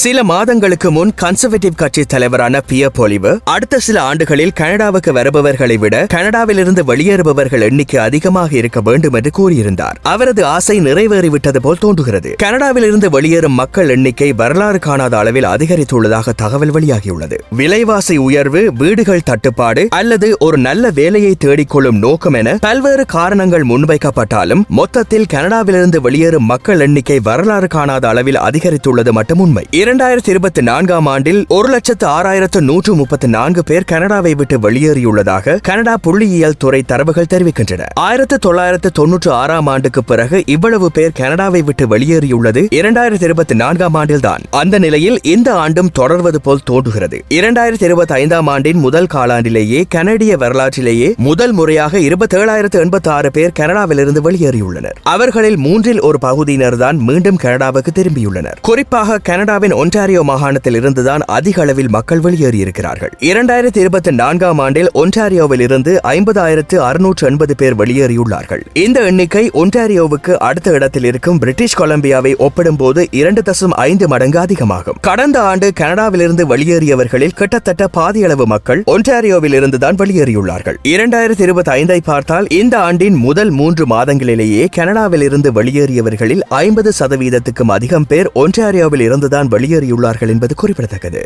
சில மாதங்களுக்கு முன் கன்சர்வேட்டிவ் கட்சி தலைவரான பிய பொலிவு அடுத்த சில ஆண்டுகளில் கனடாவுக்கு வருபவர்களை விட கனடாவிலிருந்து வெளியேறுபவர்கள் எண்ணிக்கை அதிகமாக இருக்க வேண்டும் என்று கூறியிருந்தார். அவரது ஆசை நிறைவேறிவிட்டது போல் தோன்றுகிறது. கனடாவிலிருந்து வெளியேறும் மக்கள் எண்ணிக்கை வரலாறு காணாத அளவில் அதிகரித்துள்ளதாக தகவல் வெளியாகியுள்ளது. விலைவாசி உயர்வு வீடுகள் தட்டுப்பாடு அல்லது ஒரு நல்ல வேலையை தேடிக்கொள்ளும் நோக்கம் என பல்வேறு காரணங்கள் முன்வைக்கப்பட்டாலும் மொத்தத்தில் கனடாவிலிருந்து வெளியேறும் மக்கள் எண்ணிக்கை வரலாறு காணாத அளவில் அதிகரித்துள்ளது மட்டும் உண்மை. இரண்டாயிரத்தி இருபத்தி நான்காம் ஆண்டில் ஒரு லட்சத்து ஆறாயிரத்து நூற்று முப்பத்தி நான்கு பேர் கனடாவை விட்டு வெளியேறியுள்ளதாக கனடா புள்ளியியல் துறை தரவுகள் தெரிவிக்கின்றன. ஆயிரத்து தொள்ளாயிரத்து தொன்னூற்று ஆறாம் ஆண்டுக்கு பிறகு இவ்வளவு பேர் கனடாவை விட்டு வெளியேறியுள்ளது இரண்டாயிரத்தி இருபத்தி நான்காம் ஆண்டில்தான். அந்த நிலையில் இந்த ஆண்டும் தொடர்வது போல் தோன்றுகிறது. இரண்டாயிரத்தி இருபத்தி ஐந்தாம் ஆண்டின் முதல் காலாண்டிலேயே கனடிய வரலாற்றிலேயே முதல் முறையாக இருபத்தேழாயிரத்து எண்பத்தி ஆறு பேர் கனடாவிலிருந்து வெளியேறியுள்ளனர். அவர்களில் மூன்றில் ஒரு பகுதியினர் தான் மீண்டும் கனடாவுக்கு திரும்பியுள்ளனர். குறிப்பாக கனடாவின் ஒன்டாரியோ மாகாணத்தில் இருந்துதான் அதிக அளவில் மக்கள் வெளியேறியிருக்கிறார்கள். இரண்டாயிரத்தி இருபத்தி நான்காம் ஆண்டில் ஒன்டாரியோவில் இருந்து ஐம்பதாயிரத்து அறுநூற்று எண்பது பேர் வெளியேறியுள்ளார்கள். இந்த எண்ணிக்கை ஒன்டாரியோவுக்கு அடுத்த இடத்தில் இருக்கும் பிரிட்டிஷ் கொலம்பியாவை ஒப்பிடும்போது இரண்டு தசம் ஐந்து மடங்கு அதிகமாகும். கடந்த ஆண்டு கனடாவிலிருந்து வெளியேறியவர்களில் கிட்டத்தட்ட பாதியளவு மக்கள் ஒன்டாரியோவில் இருந்துதான் வெளியேறியுள்ளார்கள். இரண்டாயிரத்தி இருபத்தி ஐந்தை பார்த்தால் இந்த ஆண்டின் முதல் மூன்று மாதங்களிலேயே கனடாவில் இருந்து வெளியேறியவர்களில் ஐம்பது சதவீதத்துக்கும் அதிகம் பேர் ஒன்டாரியோவில் இருந்துதான் வெளியேறியுள்ளார்கள் என்பது குறிப்பிடத்தக்கது.